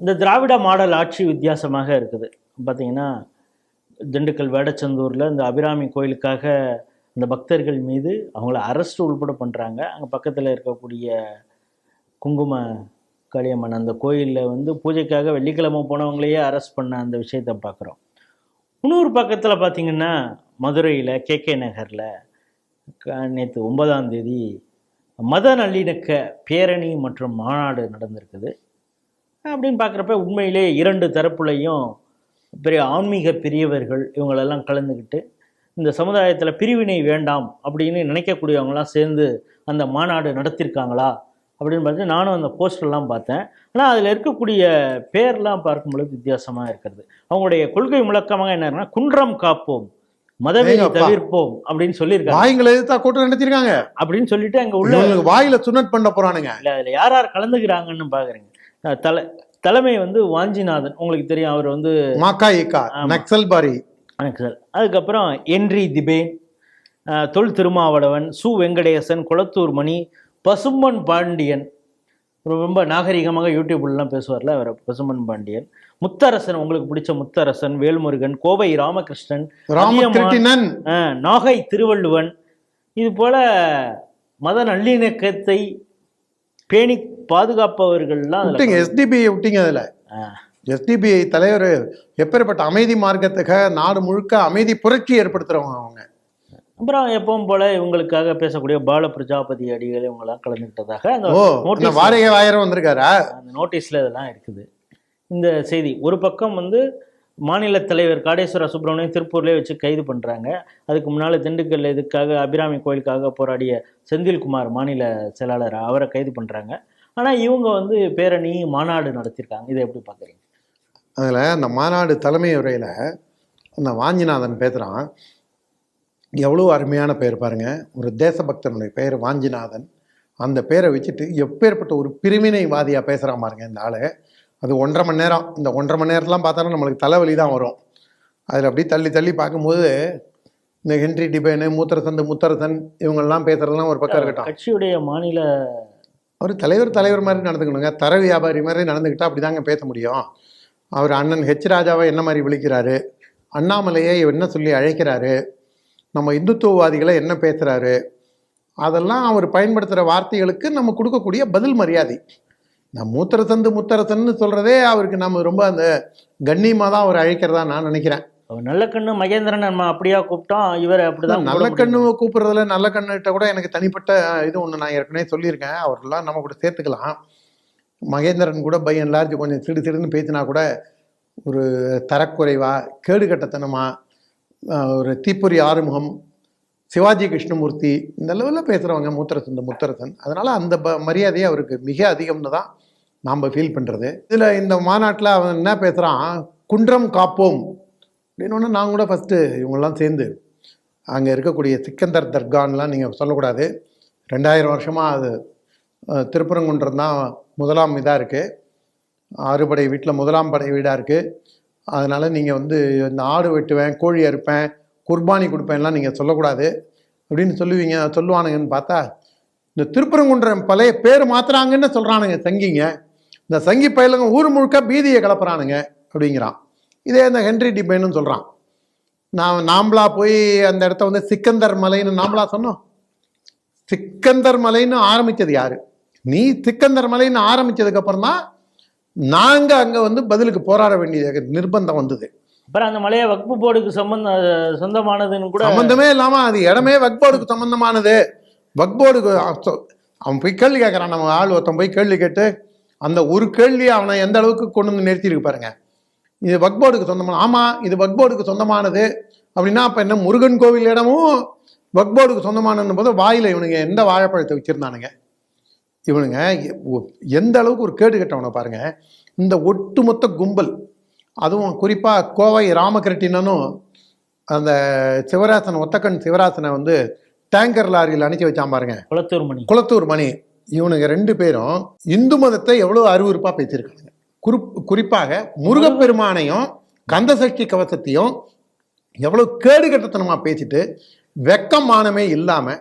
இந்த திராவிட மாடல் ஆட்சி வித்தியாசமாக இருக்குது. பார்த்தீங்கன்னா திண்டுக்கல் வேடச்சந்தூரில் இந்த அபிராமி கோயிலுக்காக இந்த பக்தர்கள் மீது அவங்கள அரெஸ்ட் உள்பட பண்ணுறாங்க அங்கே பக்கத்தில் இருக்கக்கூடிய குங்கும காளியம்மன் அந்த கோயிலில் வந்து பூஜைக்காக வெள்ளிக்கிழமை போனவங்களையே அரெஸ்ட் பண்ண அந்த விஷயத்தை பார்க்குறோம் இன்னொரு பக்கத்தில் பார்த்திங்கன்னா மதுரையில் கே கே நகரில் நேற்று ஒன்பதாம் தேதி மத நல்லிணக்க பேரணி மற்றும் மாநாடு நடந்திருக்குது. அப்படின்னு பார்க்குறப்ப உண்மையிலே இரண்டு தரப்புலையும் பெரிய ஆன்மீக பெரியவர்கள் இவங்களெல்லாம் கலந்துக்கிட்டு இந்த சமுதாயத்தில் பிரிவினை வேண்டாம் அப்படின்னு நினைக்கக்கூடியவங்களாம் சேர்ந்து அந்த மாநாடு நடத்தியிருக்காங்களா அப்படின்னு பார்த்து நானும் அந்த போஸ்டர்லாம் பார்த்தேன். ஆனால் அதில் இருக்கக்கூடிய பேர்லாம் பார்க்கும்பொழுது வித்தியாசமாக இருக்கிறது. அவங்களுடைய கொள்கை முழக்கமாக என்னன்னா குன்றம் காப்போம் மதவெறி. தவிர்ப்போம் அப்படின்னு சொல்லியிருக்காங்க. வாய்ங்களை எதிர்த்தா கூட்டம் நடத்திருக்காங்க. அப்படின்னு சொல்லிட்டு அங்கே உள்ள வாயில சுனட் பண்ண போறானுங்க. இல்லை அதில் யார் யார் கலந்துக்கிறாங்கன்னு பார்க்குறீங்க தலை தலைமை வந்து வாஞ்சிநாதன். உங்களுக்கு தெரியும் அவர் வந்து மாக்கா ஆமா. நக்சல் பாரி நக்சல். அதுக்கப்புறம் என்ரி அஹ், தொல் திருமாவளவன் சு வெங்கடேசன் குளத்தூர் மணி பசும்பன் பாண்டியன். ரொம்ப நாகரிகமாக யூடியூப்லாம் பேசுவார்ல அவர் பசும்பன் பாண்டியன். முத்தரசன் உங்களுக்கு பிடிச்ச முத்தரசன் வேல்முருகன் கோவை ராமகிருஷ்ணன் நாகை திருவள்ளுவன். இது போல மத நல்லிணக்கத்தை பேணி பாதுகாப்பவர்கள்லாம் விட்டீங்க எஸ்டிபிஐ விட்டீங்க அதுல. எஸ்டிபிஐ தலைவர் எப்பேற்பட்ட அமைதி மார்க்கத்துக்காக நாடு முழுக்க அமைதி புரட்சி ஏற்படுத்துறவங்க அவங்க. அப்புறம் எப்பவும் போல இவங்களுக்காக பேசக்கூடிய பால பிரஜாபதி அடிகள் இவங்கெல்லாம் கலந்துக்கிட்டதாக அந்த வாடகை வாயிரம் வந்திருக்காரா? அந்த நோட்டீஸ்ல இதெல்லாம் இருக்குது. இந்த செய்தி ஒரு பக்கம் வந்து மாநில தலைவர் காடேஸ்வர சுப்பிரமணியம் திருப்பூர்லேயே வச்சு கைது பண்ணுறாங்க அதுக்கு முன்னால் திண்டுக்கல் இதுக்காக அபிராமி கோயிலுக்காக போராடிய செந்தில்குமார் மாநில செயலாளர் அவரை கைது பண்ணுறாங்க ஆனால் இவங்க வந்து பேரணி மாநாடு நடத்தியிருக்காங்க இதை எப்படி பார்க்குறீங்க? அதில் அந்த மாநாடு தலைமை உரையில் அந்த வாஞ்சிநாதன் பேசுகிறான் எவ்வளோ அருமையான பெயர் பாருங்க. ஒரு தேசபக்தனுடைய பெயர் வாஞ்சிநாதன். அந்த பேரை வச்சுட்டு எப்பேற்பட்ட ஒரு பிரிவினைவாதியாக பேசுகிறான் பாருங்க இந்த ஆள். அது ஒன்றரை மணி நேரம். இந்த ஒன்றரை மணி நேரத்துலாம் பார்த்தாலும் நம்மளுக்கு தலைவலி தான் வரும். அதில் அப்படி தள்ளி தள்ளி பார்க்கும்போது இந்த ஹென்ரி டிபேனு மூத்தரசன் முத்தரசன் இவங்கெல்லாம் பேசுறதெல்லாம் ஒரு பக்கம் இருக்கட்டும். கட்சியுடைய மாநில அவர் தலைவர் தலைவர் மாதிரி நடந்துக்கணுங்க. தர வியாபாரி மாதிரி நடந்துக்கிட்டால் அப்படி தாங்க பேச முடியும். அவர் அண்ணன் ஹெச் ராஜாவை என்ன மாதிரி விழிக்கிறாரு? அண்ணாமலையை என்ன சொல்லி அழைக்கிறாரு? நம்ம இந்துத்துவவாதிகளை என்ன பேசுகிறாரு அதெல்லாம் அவர் பயன்படுத்துகிற வார்த்தைகளுக்கு நம்ம கொடுக்கக்கூடிய பதில் மரியாதை. நான் மூத்தரசந்து முத்தரசன்னு சொல்கிறதே அவருக்கு நம்ம ரொம்ப அந்த கண்ணியமாக தான் அவர் அழைக்கிறதா நான் நினைக்கிறேன். அவர் நல்ல கண்ணு மகேந்திரன் நம்ம அப்படியா கூப்பிட்டோம் இவர் அப்படிதான் நல்ல கூப்பிட கண்ணு முடியும். கூப்பிடுறதுல நல்ல கண்ணுகிட்ட கூட எனக்கு தனிப்பட்ட இது ஒன்று நான் ஏற்கனவே சொல்லியிருக்கேன். அவரெல்லாம் நம்ம கூட சேர்த்துக்கலாம். மகேந்திரன் கூட பை அண்ட் லார்ஜ் கொஞ்சம் சிடு சிடுன்னு பேசினா கூட ஒரு தரக்குறைவா கேடுகட்டத்தனமா ஒரு தீப்பொறி ஆறுமுகம் சிவாஜி கிருஷ்ணமூர்த்தி இந்த லெவலில் பேசுகிறவங்க முத்தரசன் இந்த முத்தரசன். அதனால் அந்த ப மரியாதையை அவருக்கு மிக அதிகம்னு தான் நாம் ஃபீல் பண்ணுறது இதில் இந்த மாநாட்டில் அவன் என்ன பேசுகிறான் குன்றம் காப்போம். அப்படின்னு நான் கூட ஃபஸ்ட்டு இவங்கெல்லாம் சேர்ந்து அங்கே இருக்கக்கூடிய சிக்கந்தர் தர்கான்லாம் நீங்கள் சொல்லக்கூடாது. ரெண்டாயிரம் வருஷமாக அது திருப்பரங்குன்றம் தான் முதலாம் இதாக இருக்குது ஆறுபடை வீட்டில் முதலாம் படை வீடாக இருக்குது அதனால் நீங்கள் வந்து இந்த ஆடு வெட்டுவேன் கோழி அறுப்பேன் குர்பானி கொடுப்பேன்லாம் நீங்கள் சொல்லக்கூடாது. அப்படின்னு சொல்லுவீங்க சொல்லுவானுங்கன்னு பார்த்தா இந்த திருப்பரங்குன்றம் பழைய பேர் மாத்துறாங்கன்னு சொல்கிறானுங்க சங்கிங்க. இந்த சங்கி பயிலுங்க ஊர் முழுக்க பீதியை கலப்புறானுங்க அப்படிங்கிறான். இதே இந்த ஹென்ரி டிபேன்னு சொல்கிறான் நான் நாம்பளா போய் அந்த இடத்த வந்து சிக்கந்தர் மலைன்னு நாம்பளா சொன்னோம். சிக்கந்தர் மலைன்னு ஆரம்பிச்சது யாரு? நீ சிக்கந்தர் மலைன்னு ஆரம்பிச்சதுக்கு அப்புறம் தான் நாங்க அங்க வந்து பதிலுக்கு போராட வேண்டிய நிர்பந்தம் வந்தது. அப்புறம் அந்த மலையை வக்பு போர்டுக்கு சம்பந்த சொந்தமானதுன்னு கூட சம்பந்தமே இல்லாம அது இடமே வக்போர்டுக்கு சம்பந்தமானது. வக்போர்டுக்கு அர்த்தம் அவன் போய் கேள்வி கேட்கறான் நம்ம ஆள் ஒருத்தன் போய் கேள்வி கேட்டு அந்த ஒரு கேள்வியை அவனை எந்த அளவுக்கு கொண்டு வந்து நிறுத்தியிருக்கு பாருங்க. இது வக்போர்டுக்கு சொந்தமான ஆமா இது வக்போர்டுக்கு சொந்தமானது. அப்படின்னா அப்ப என்ன? முருகன் கோவில் இடமும் வக்போர்டுக்கு சொந்தமானது போது வாயில இவனுங்க எந்த வாழைப்பழத்தை வச்சிருந்தானுங்க? இவனுங்க எந்த அளவுக்கு ஒரு கேடு கட்டவனை பாருங்க. இந்த ஒட்டுமொத்த கும்பல் அதுவும் குறிப்பா கோவை ராமகிருட்டினனும் அந்த சிவராசன் ஒத்தக்கன் சிவராசனை வந்து டேங்கர் லாரியில் அனுப்பி வச்சான் பாருங்க. குளத்தூர் மணி. குளத்தூர் மணி. இவனுங்க ரெண்டு பேரும் இந்து மதத்தை எவ்வளவு அருவருப்பா பேசியிருக்காங்க குறிப் குறிப்பாக முருகப்பெருமானையும் கந்தசஷ்டி கவசத்தையும் எவ்வளவு கேடுகட்டத்தனமா பேசிட்டு வெக்கம் மானமே இல்லாம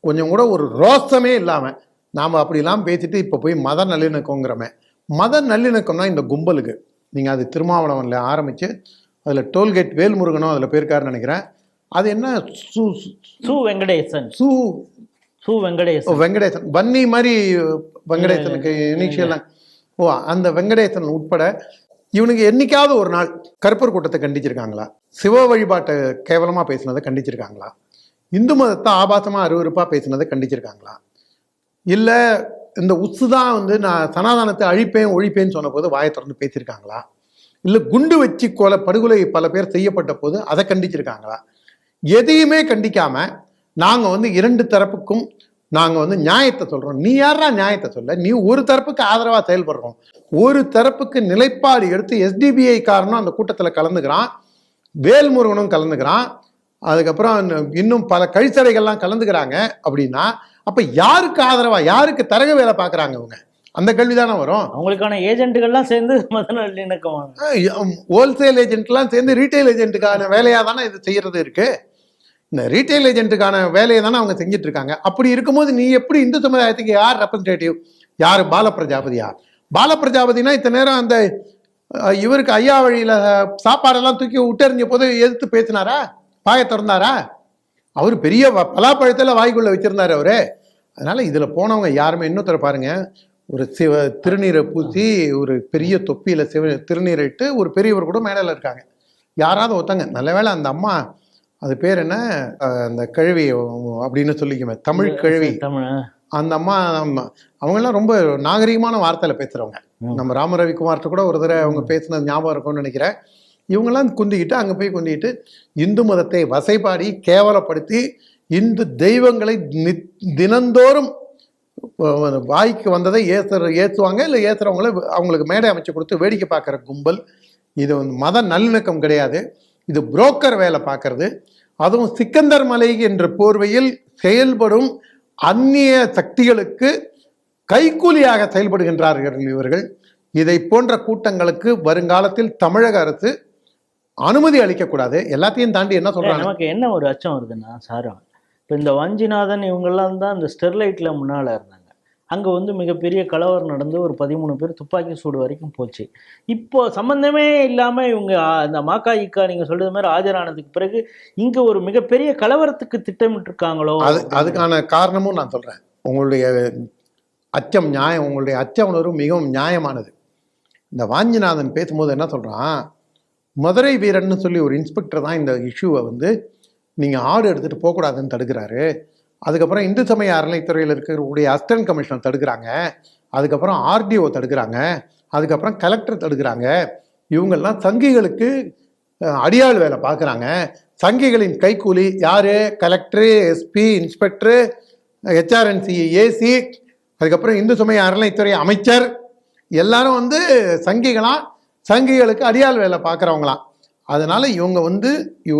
கொஞ்சம் கூட ஒரு ரோசமே இல்லாம நாம அப்படிலாம் பேசிட்டு இப்ப போய் மத நல்லிணக்கங்கிறமே மத நல்லிணக்கம்னா இந்த கும்பலுக்கு. நீங்கள் அது திருமாவளவனில் ஆரம்பித்து அதில் டோல்கேட் வேல்முருகனும் அதில் போயிருக்காருன்னு நினைக்கிறேன். அது என்ன? சு சு- வெங்கடேசன். சு. சு வெங்கடேசன். வெங்கடேசன். பன்னி மாதிரி வெங்கடேசனுக்கு இனிஷியல்லாம் ஓ அந்த வெங்கடேசன் உட்பட இவனுக்கு என்னைக்காவது ஒரு நாள் கருப்பர் கூட்டத்தை கண்டிச்சிருக்காங்களா? சிவ வழிபாட்டை கேவலமாக பேசினதை கண்டிச்சிருக்காங்களா? இந்து மதத்தை ஆபாசமாக அருவறுப்பாக பேசினதை கண்டிச்சிருக்காங்களா? இல்லை இந்த உத்து தான் வந்து நான் சனாதானத்தை அழிப்பேன் ஒழிப்பேன்னு சொன்ன போது வாயை திறந்து பேசியிருக்காங்களா? இல்லை குண்டு வச்சு கொலை படுகொலை பல பேர் செய்யப்பட்ட போது அதை கண்டிச்சிருக்காங்களா? எதையுமே கண்டிக்காமல் நாங்கள் வந்து இரண்டு தரப்புக்கும் நாங்க வந்து நியாயத்தை சொல்றோம். நீ யாரா நியாயத்தை சொல்ல? நீ ஒரு தரப்புக்கு ஆதரவா செயல்படுறோம். ஒரு தரப்புக்கு நிலைப்பாடு எடுத்து எஸ்டிபிஐ காரனும் அந்த கூட்டத்துல கலந்துக்கிறான். வேல்முருகனும் கலந்துக்கிறான். அதுக்கப்புறம் இன்னும் பல கழிச்சறைகள்லாம் கலந்துக்கிறாங்க அப்படின்னா அப்ப யாருக்கு ஆதரவா? யாருக்கு தரக வேலை பார்க்கறாங்க அவங்க அந்த கேள்வி தானே வரும். அவங்களுக்கான ஏஜென்ட்டுகள்லாம் சேர்ந்து மத நல்லிணக்கமாக ஹோல்சேல் ஏஜென்ட்லாம் சேர்ந்து ரீட்டைல் ஏஜென்ட்டுக்கான வேலையாக தானே இது செய்யறது இருக்கு? இந்த ரீட்டைல் ஏஜென்ட்டுக்கான வேலையை தானே அவங்க செஞ்சுட்டு இருக்காங்க அப்படி இருக்கும்போது நீ எப்படி இந்து சமுதாயத்துக்கு யார் ரெப்ரஸன்டேட்டிவ் யார்? பால பிரஜாபதியா பால பிரஜாபதினா இத்தனை நேரம் அந்த இவருக்கு ஐயா வழியில் சாப்பாடெல்லாம் தூக்கி விட்டெறிஞ்ச போது எதிர்த்து பேசினாரா? பாய திறந்தாரா? அவர் பெரிய பலாப்பழத்தில் வாய்க்குள்ள வச்சிருந்தார் அவரு. அதனால இதில் போனவங்க யாருமே இன்னொருத்தர பாருங்க. ஒரு சிவ திருநீரை பூசி ஒரு பெரிய தொப்பியில் சிவ திருநீரை இட்டு ஒரு பெரியவர் கூட மேடையில் இருக்காங்க. யாராவது ஒருத்தங்க நல்ல வேளை அந்த அம்மா அது பேர் என்ன? அந்த கழுவி அப்படின்னு சொல்லிக்குமே. தமிழ் கழுவி. அந்த அம்மா அவங்கெல்லாம் ரொம்ப நாகரிகமான வார்த்தையில பேசுறவங்க. நம்ம ராம ரவிக்குமார்ட்ட கூட ஒரு தடவை அவங்க பேசினது ஞாபகம் இருக்கும்னு நினைக்கிறேன். இவங்கெல்லாம் குந்திக்கிட்டு அங்க போய் குந்திக்கிட்டு இந்து மதத்தை வசைபாடி கேவலப்படுத்தி இந்து தெய்வங்களை நி- தினந்தோறும் வாய்க்கு வந்ததை ஏசுற ஏசுவாங்க இல்லை ஏசுறவங்கள அவங்களுக்கு மேடை அமைச்சு கொடுத்து வேடிக்கை பார்க்குற கும்பல். இது வந்து மத நல்லிணக்கம் கிடையாது. இது புரோக்கர் வேலை பார்க்கறது. அதுவும் சிக்கந்தர் மலை என்ற போர்வையில் செயல்படும் அந்நிய சக்திகளுக்கு கைக்கூலியாக செயல்படுகின்றார்கள் இவர்கள். இதை போன்ற கூட்டங்களுக்கு வருங்காலத்தில் தமிழக அரசு அனுமதி அளிக்கக்கூடாது. எல்லாத்தையும் தாண்டி என்ன இல்ல, சொல்றாங்க? நமக்கு என்ன ஒரு அச்சம் வருதுன்னா சாரம் இப்போ இந்த வஞ்சிநாதன் இவங்கெல்லாம் தான் இந்த ஸ்டெர்லைட்ல முன்னால இருந்தாங்க. அங்கே வந்து மிகப்பெரிய கலவரம் நடந்து ஒரு பதிமூணு பேர் துப்பாக்கி சூடு வரைக்கும் போச்சு. இப்போ சம்பந்தமே இல்லாமல் இவங்க ஆ, மாக்கா இக்கா நீங்கள் சொல்றது மாதிரி ஆஜரானதுக்கு பிறகு இங்கே ஒரு மிகப்பெரிய கலவரத்துக்கு திட்டமிட்டு இருக்காங்களோ அது அதுக்கான காரணமும் நான் சொல்கிறேன் உங்களுடைய அச்சம் நியாயம் உங்களுடைய அச்ச உணர்வு மிகவும் நியாயமானது. இந்த வாஞ்சிநாதன் பேசும்போது என்ன சொல்கிறான் மதுரை வீரன்னு சொல்லி ஒரு இன்ஸ்பெக்டர் தான் இந்த இஷ்யூவை வந்து நீங்கள் ஆடு எடுத்துகிட்டு போகக்கூடாதுன்னு தடுக்கிறாரு. அதுக்கப்புறம் இந்து சமய அறநிலைத்துறையில் இருக்கக்கூடிய அசிஸ்டன்ட் கமிஷனர் தடுக்கிறாங்க. அதுக்கப்புறம் ஆர்டிஓ தடுக்கிறாங்க. அதுக்கப்புறம் கலெக்டர் தடுக்கிறாங்க. இவங்கெல்லாம் சங்கிகளுக்கு அடியாள் வேலை பார்க்குறாங்க சங்கிகளின் கைக்கூலி யார்? Collector SP inspector HRNC AC அதுக்கப்புறம் இந்து சமய அறநிலைத்துறை அமைச்சர். எல்லாரும் வந்து சங்கிகளாம் சங்கிகளுக்கு அடியாள் வேலை பார்க்குறவங்களாம் அதனால் இவங்க வந்து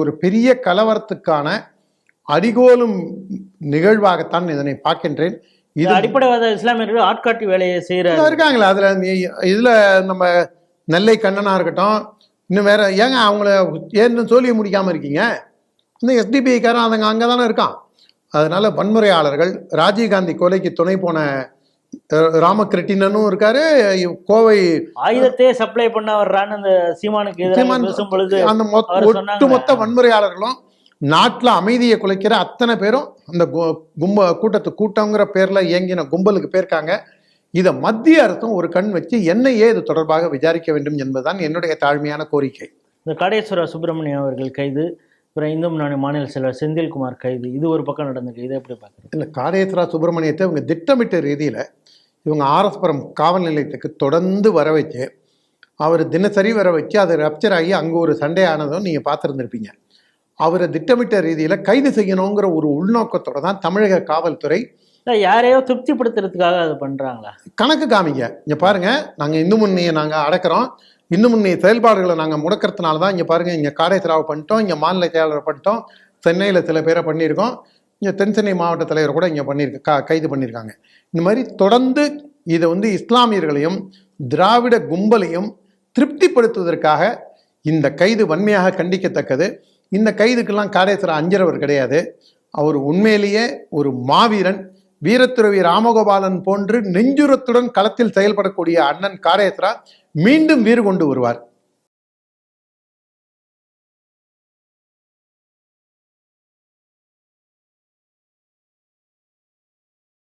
ஒரு பெரிய கலவரத்துக்கான அடிகோலும் நிகழ்வாகத்தான் இதனை பார்க்கின்றேன். இது அடிப்படைவாத இஸ்லாமியர்கள் ஆட்காட்டி வேலையை செய்யற இருக்காங்களே அதுல இதுல நம்ம நெல்லை கண்ணனா இருக்கட்டும் இன்னும் வேற ஏங்க அவங்கள ஏன்னு சொல்லி முடிக்காம இருக்கீங்க? இந்த எஸ்டிபிஐக்காரன் அதுங்க அங்கே தானே இருக்கான். அதனால வன்முறையாளர்கள் ராஜீவ்காந்தி கொலைக்கு துணை போன அஹ், ராமகிருட்டிணனும் இருக்காரு கோவை ஆயுதத்தையே சப்ளை பண்ண வர்றான்னு அந்த சீமானுக்கு எதிராக பேசும் பொழுது அந்த. ஒட்டுமொத்த வன்முறையாளர்களும் நாட்டுல அமைதியை குலைக்கிற அத்தனை பேரும் அந்த கும்ப கூட்டத்து கூட்டங்கிற பேர்ல இயங்கின கும்பலுக்கு போயிருக்காங்க. இதை மத்திய அரசும் ஒரு கண் வச்சு என்னையே இது தொடர்பாக விசாரிக்க வேண்டும் என்பதுதான் என்னுடைய தாழ்மையான கோரிக்கை. இந்த காடேஸ்வரா சுப்பிரமணியம் அவர்கள் கைது அப்புறம் இந்து முன்னணி மாநில செயலர் செந்தில்குமார் கைது இது ஒரு பக்கம் நடந்திருக்கு இதை எப்படி பார்க்குறீங்க இல்லை காடேஸ்வரா சுப்பிரமணியத்தை இவங்க திட்டமிட்ட ரீதியில் இவங்க ஆர்எஸ்புரம் காவல் நிலையத்துக்கு தொடர்ந்து வர வச்சு அவர் தினசரி வர வச்சு அது ரப்சர் ஆகி அங்கே ஒரு சண்டை ஆனதும் நீங்கள் பார்த்துருந்துருப்பீங்க. அவரை திட்டமிட்ட ரீதியில் கைது செய்யணுங்கிற ஒரு உள்நோக்கத்தோட தான் தமிழக காவல்துறை யாரையோ திருப்திப்படுத்துறதுக்காக அது பண்றாங்களா? கணக்கு காமிங்க. இங்க பாருங்க நாங்க இந்து முன்னியை நாங்க அடக்கிறோம். இந்து முன்னணி செயல்பாடுகளை நாங்க முடக்கிறதுனால தான் இங்க பாருங்க இங்க காடேஸ்வராவை பண்ணிட்டோம் இங்க மாநில செயலாளர் பண்ணிட்டோம் சென்னையில சில பேரை பண்ணியிருக்கோம். இங்க தென் சென்னை மாவட்ட தலைவர் கூட இங்க பண்ணியிருக்க கா- கைது பண்ணியிருக்காங்க. இந்த மாதிரி தொடர்ந்து இதை வந்து இஸ்லாமியர்களையும் திராவிட கும்பலையும் திருப்திப்படுத்துவதற்காக இந்த கைது வன்மையாக கண்டிக்கத்தக்கது. இந்த கைதுக்கெல்லாம் காடேஸ்வரர் அஞ்சரவர் கிடையாது. அவர் உண்மையிலேயே ஒரு மாவீரன். வீரத்துறவி ராமகோபாலன் போன்று நெஞ்சுரத்துடன் களத்தில் செயல்படக்கூடிய அண்ணன் காரேத்ரா மீண்டும் வீறு கொண்டு வருவார்.